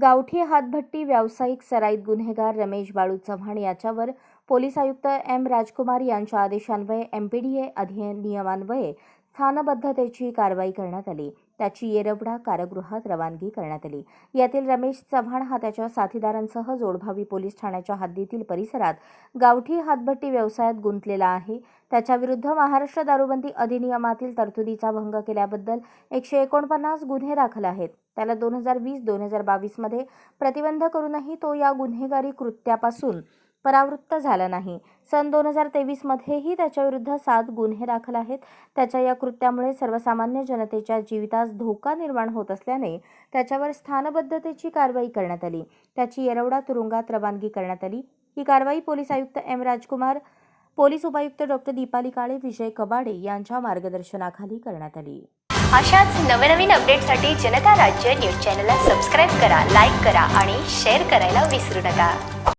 गावठी हातभट्टी व्यावसायिक सराईत गुन्हेगार रमेश बाळू चव्हाण याच्यावर पोलीस आयुक्त एम राजकुमार यांच्या आदेशान्वये एमपीडीए अधिनियमान्वये स्थानबद्धतेची कारवाई करण्यात आली. त्याची येरवडा कारागृहात रवानगी करण्यात आली. यातील रमेश चव्हाण हा त्याच्या साथीदारांसह जोडभावी पोलीस ठाण्याच्या हद्दीतील परिसरात गावठी हातभट्टी व्यवसायात गुंतलेला आहे. त्याच्याविरुद्ध महाराष्ट्र दारूबंदी अधिनियमातील तरतुदीचा भंग केल्याबद्दल एकशे एकोणपन्नास गुन्हे दाखल आहेत. त्याला दोन हजार वीस दोन हजार बावीसमध्ये प्रतिबंध करूनही तो या गुन्हेगारी कृत्यापासून परावृत्त झाला नाही. सन दोन हजार तेवीसमध्येही त्याच्याविरुद्ध सात गुन्हे दाखल आहेत. त्याच्या या कृत्यामुळे सर्वसामान्य जनतेच्या जीवितास धोका निर्माण होत असल्याने त्याच्यावर स्थानबद्धतेची कारवाई करण्यात आली. त्याची येरवडा तुरुंगात रवानगी करण्यात आली. ही कारवाई पोलीस आयुक्त एम राजकुमार पोलीस उपायुक्त डॉक्टर दीपाली काळे विजय कबाडे यांच्या मार्गदर्शनाखाली करण्यात आली. अशाच नवनवीन अपडेटसाठी जनता राज्य न्यूज चॅनलला सबस्क्राईब करा लाईक करा आणि शेअर करायला विसरू नका.